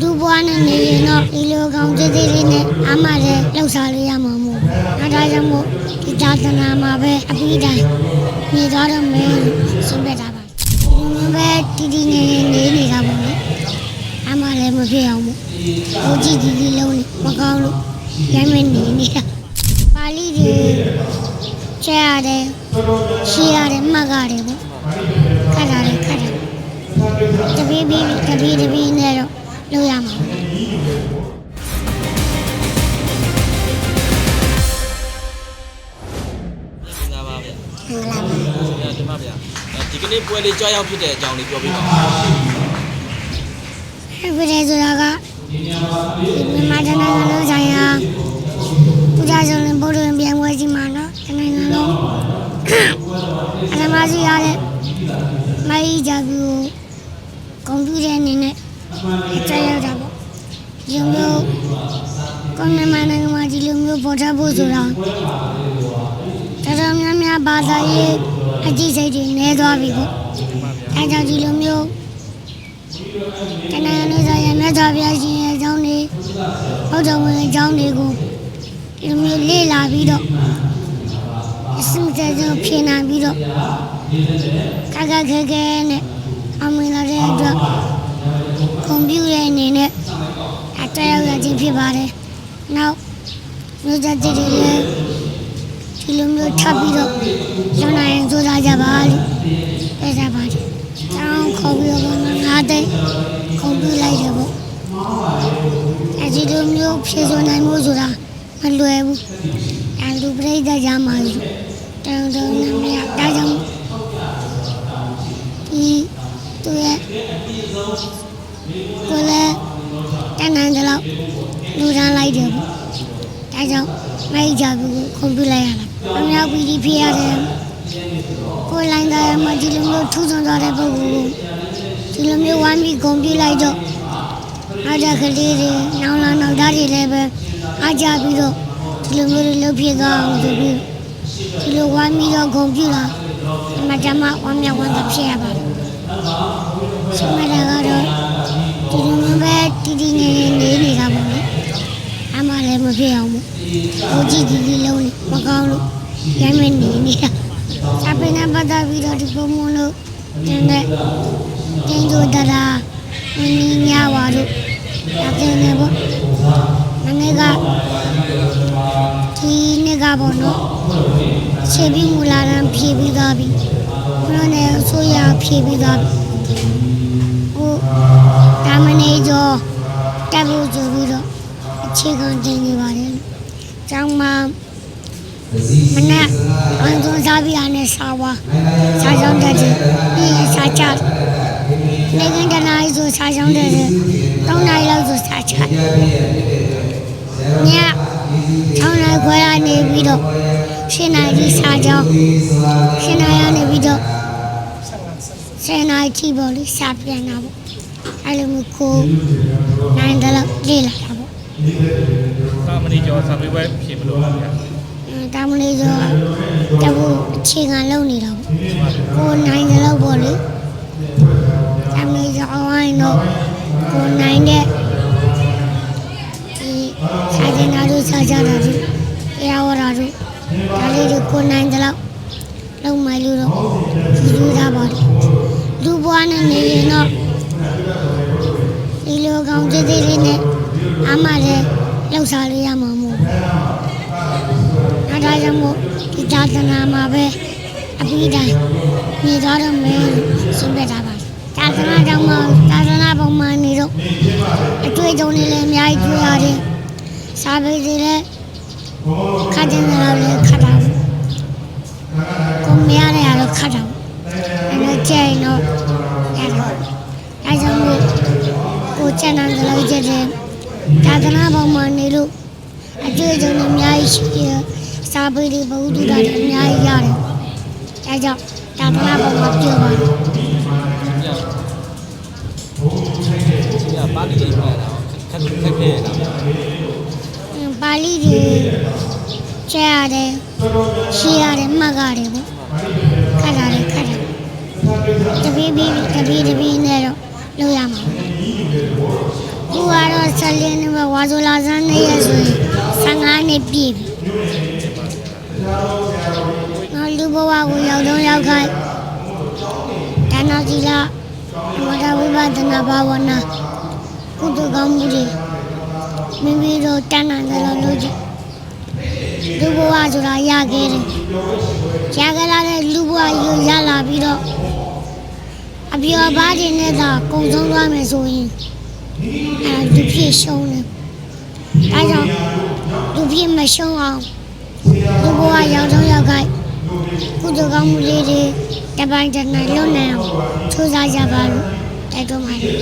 လူဘွားနဲ့နေရင်တော့ဒီလိုကောင်သေးသေးလေးနဲ့အမှလည်းလောက်စားလို့ရမှာမဟုတ်ဘူး။အဲဒါကြောင့်မို့ဒီသာသနာမှာပဲအပြီးတိုင်းနေသွားတော့မယ်လို့ဆုံးဖြတ်တာပါ။ဒီလိုပဲတည်တည်ငြိမ်ငြိမ်နေနေတာပေါ့လေ။အမှလည်းမဖြစ်အောင်မို့။ဟိုကြည့်ကြည့်လေးလုံးနေမကောင်းလို့ရိုင်းမနေနေတာ။ပါဠိတွေကျဲရတယ်ရှင်းရတယ်မှတ်ရတယ်ပေါ့။ခက်တာလေခက်တယ်။တပီးပီးတပီးတပီးနဲ့တော့ လုပ်ရမှာပေါ့မင်္ဂလာပါဗျာ။ဟုတ်လားပါဗျာဒီမှာဗျာဒီကနေ့ပွဲလေးကြွားရောက်ဖြစ်တဲ့အကြောင်းလေးပြောပြပါဦး။အဲ့ဒီဆိုတာကဒီမြန်မာတနင်္ဂနွေလုံးဆိုင်ရာပူဇာဆုံးရင်ဘုရားပြန်ဝဲစီမှာနော်တနင်္ဂနွေလုံးအရမစီရတဲ့မိုင်းကြဘူးကွန်ပျူတာအနေနဲ့အ ကြရောက်တာပေါ့ဒီလိုမျိုးကွန်မြန်မာနိုင်ငံမှာဒီလိုမျိုးပေါ်ထားဖို့ဆိုတာတော်တော်များများဘာသာရေးအကြည့်စိတ်တွေနည်းသွားပြီပေါ့အဲကြောင့်ဒီလိုမျိုးတနင်္ဂနွေဆိုင်ရမြတ်စွာဘုရားရှင်ရဲ့အကြောင်းတွေဘုဒ္ဓဝင်အကြောင်းတွေကိုဒီလိုမျိုးလေ့လာပြီးတော့အစမ်းတဲ့ကြောင့်ဖြေနိုင်ပြီးတော့ခက်ခက်ခဲခဲနဲ့အမင်းလာတဲ့အတွက်ကွန်ပျူတာအနေနဲ့အတရော က်ရခြင်းဖြစ်ပါတယ်။နောက်မျိုးသက်တွေလည်းဒီလိုမျိုးထပ်ပြီးတော့ရနိုင်ရင်ကြိုးစားကြပါလို့ပြောကြပါတယ်။ကျောင်းခေါ်ပြီးတော့ငါးသိန်းကွန်ပျူလိုက်တယ်ပေါ့။အဲဒီလိုမျိုးဖြေဆိုနိုင်မှုဆိုတာမလွယ်ဘူး။အဲလူပြိတ္တကြမှာလို့တောင်းတောင်းနေမြတ်ဒါကြောင့်ဒီသူရဲ့ကိုယ်လည်း တန်းတန်းကြတော့လူတန်းလိုက်တယ်ပေါ့။ဒါကြောင့်မိုက်ကြဘူးကွန်ပျူလိုက်ရတာ။အများကြီးဒီဖြစ်ရတယ်။ကိုယ်လိုင်းသားမှာဒီလိုမျိုးထူးဆန်းသွားတဲ့ပုံကိုဒီလိုမျိုးဝမ်းပြီးဂုံပြလိုက်တော့အားကြကလေးတွေနောင်လာနောက်သားတွေလည်းပဲအားကြပြီးတော့ဒီလိုမျိုးတွေလုပ်ဖြစ်သွားအောင်ဆိုပြီးဒီလိုဝမ်းပြီးတော့ဂုံပြလာအမတမဝမ်းမြောက်ဝမ်းသာဖြစ်ရပါတယ်။စမရကတော့ ဒီလိုမျိုးပဲတည်တည်ငြိမ်ငြိမ်နေနေတာပေါ့လေ။အမှလည်းမဖြစ်အောင်မို့ဟိုကြည့်ကြည့်လေးလုံးနေမကောင်းလို့ရိုင်းမနေနေတာ။အပင်နဲ့ပတ်သက်ပြီးတော့ဒီပုံမလို့တင်းတဲ့တင်းတို့တရာမင်းကြီးများပါတို့အတင်းနဲ့ပေါ့မနေ့ကဒီနေ့ကပေါ့နော်ခြေပြီးမူလာတန်းဖြည့်ပြီးသားပြီဘုရားနဲ့အဆိုရဖြည့်ပြီးသားပြီ ဟိုဒါမနေကျော်တက်ဖို့ကြပြီးတော့အခြေခံတင်နေပါတယ်ကျောင်းမှာမနေ့အန်သွန်စားပြီးရတဲ့စာဝါစာကြောင်းတက်တယ်ပြီးရင်စာချနေကင်းတနားဆိုစာကြောင်းတက်တယ်၃နိုင်လောက်ဆိုစာချည6နိုင်ခွဲရနေပြီးတော့ရှင်းနိုင်ကြီးစာကြောင်းရှင်းနိုင်ရနေပြီးတော့ ဆယ်နိုင်ကြည့်ပေါ့လေစာပြန်တာပေါ့အဲ့လိုမျိုးကိုနိုင်တယ်လို့လေ့လာတာပေါ့သာမဏေကျော်စာပေပွဲဖြေမလို့ပါဗျာတာမလေးဆိုတဘူအခြေခံလုပ်နေတာပေါ့ကိုနိုင်တယ်လို့ပေါ့လေတာမလေးဆိုအဝိုင်းတော့ကိုနိုင်တဲ့ဒီစာကျင်နာတို့စာကြတာတို့တရားဝတာတို့ဒါလေးတွေကိုနိုင်တယ်လို့လုံးမိုင်းလို့တော့ယူတာပါ လေလူဘွားနဲ့နေရင်တော့ဒီလိုကောင်သေးသေးလေးနဲ့အမှလည်းလောက်စားလို့ရမှာမဟုတ်ဘူးအဲဒါကြောင့်မို့ဒီသာသနာမှာပဲအပြီးတိုင်းနေသွားတော့မယ်လို့ဆုံးဖြတ်တာပါသာသနာကြောင့်မှသာသနာပုံမှန်နေတော့အတွေ့အကြုံတွေလည်းအများကြီးတွေ့ရတယ်စာပေတွေလည်းခတ်တဲ့နေရာလည်းခတ်တာပေါ့ကိုမရတဲ့အားလည်းခတ်တာပေါ့အဲဒါကျရင်တော့ရတာပေါ့ဒါကြောင့်မို့ ကိုကျန်တဲ့လောက်ကျတဲ့သာသနာပုံမှန်နေလို့အတွေ့အကြုံတွေအများကြီးရှိတယ်။စာပေတွေဘဝတူတာတွေအများကြီးရတယ်။အဲကြောင့်တာသနာပေါ်မှာပြောပါတယ်ညပါဠိလေးမှာတော့ခက်ခက်ခဲတာ။အင်းပါဠိတွေကျဲရတယ်၊ရှင်းရတယ်၊မှတ်ရတယ်ပေါ့။ခက်တာလေခက်တာ။တပီးပီးတပီးတပီးနဲ့တော့လုပ်ရမှာ ခုကတော့ဆက်လင်းနေမှာဝါဆိုလာစမ်းနေရဆိုရင်15နှစ်ပြည့်ပြီနောက်လူဘဝကိုရောက်တော့ရောက်ခိုင်းဒါနာသီလဝဒဝိပဿနာဘာဝနာကုသကောင်းမှုတွေမိမိတို့တဏ္ဍာတယ်လို့လုပ်ကြလူဘဝဆိုတာရခဲ့တယ်ရခဲ့လာတဲ့လူဘဝကိုရလာပြီးတော့ အပြောပါးတွေနဲ့သာကုံဆုံးသွားမယ်ဆိုရင်အဲလူပြည့်ရှုံးတယ်။အဲကြောင့်လူပြည့်မရှုံးအောင်လူဘဝရောက်တော့ရောက်ခိုက်ကုသိုလ်ကောင်းမှုလေးတွေတပိုင်းတစ်နိုင်လွတ်နိုင်အောင်စူးစမ်းကြပါလို့တိုက်တွန်းပါတယ်